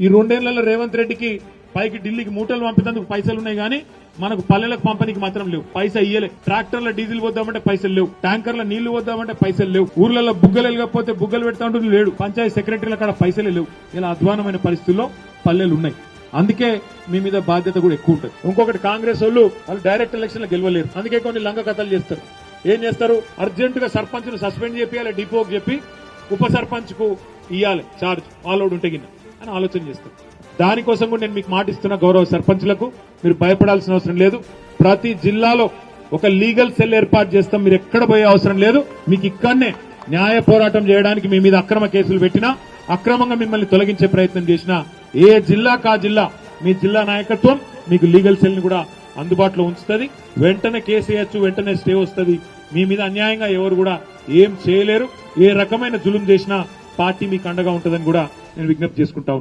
ఈ రెండేళ్ళలో రేవంత్ రెడ్డికి పైకి ఢిల్లీకి మూటలు పంపేందుకు పైసలు ఉన్నాయి కానీ మనకు పల్లెలకు పంపనీకి మాత్రం లేవు. పైసా ఇయ్యలే. ట్రాక్టర్ల డీజిల్ వద్దామంటే పైసలు లేవు. ట్యాంకర్ల నీళ్ళు వద్దామంటే పైసలు లేవు. ఊర్లలో బుగ్గలు వెళ్ళకపోతే బుగ్గలు పెడతా లేడు. పంచాయతీ సెక్రటరీల కాడ పైసలే లేవు. ఇలా అధ్వానమైన పరిస్థితుల్లో పల్లెలు ఉన్నాయి. అందుకే మీ మీద బాధ్యత కూడా ఎక్కువ ఉంటుంది. ఇంకొకటి కాంగ్రెస్ వాళ్ళు వాళ్ళు డైరెక్ట్ ఎలక్షన్లో గెలవలేరు. అందుకే కొన్ని లంగ కథలు చేస్తారు. ఏం చేస్తారు? అర్జెంట్గా సర్పంచ్ను సస్పెండ్ చేయాలి డిపోకి చెప్పి ఉప సర్పంచ్కు ఇవ్వాలి చార్జ్ ఆలోడ్ ఉంటే గిన్న. అని ఆలోచన చేస్తాం. దానికోసం కూడా నేను మీకు మాటిస్తున్న గౌరవ సర్పంచ్లకు. మీరు భయపడాల్సిన అవసరం లేదు. ప్రతి జిల్లాలో ఒక లీగల్ సెల్ ఏర్పాటు చేస్తాం. మీరు ఎక్కడ పోయే అవసరం లేదు. మీకు ఇక్కడనే న్యాయ పోరాటం చేయడానికి మీ మీద అక్రమ కేసులు పెట్టినా అక్రమంగా మిమ్మల్ని తొలగించే ప్రయత్నం చేసినా ఏ జిల్లా కా జిల్లా మీ జిల్లా నాయకత్వం మీకు లీగల్ సెల్ని కూడా అందుబాటులో ఉంచుతుంది. వెంటనే కేసు వేయచ్చు వెంటనే స్టే వస్తుంది. మీ మీద అన్యాయంగా ఎవరు కూడా ఏం చేయలేరు. ఏ రకమైన జులుం చేసినా పార్టీ మీకు అండగా ఉంటుందని కూడా నేను విజ్ఞప్తి చేసుకుంటా ఉన్నా.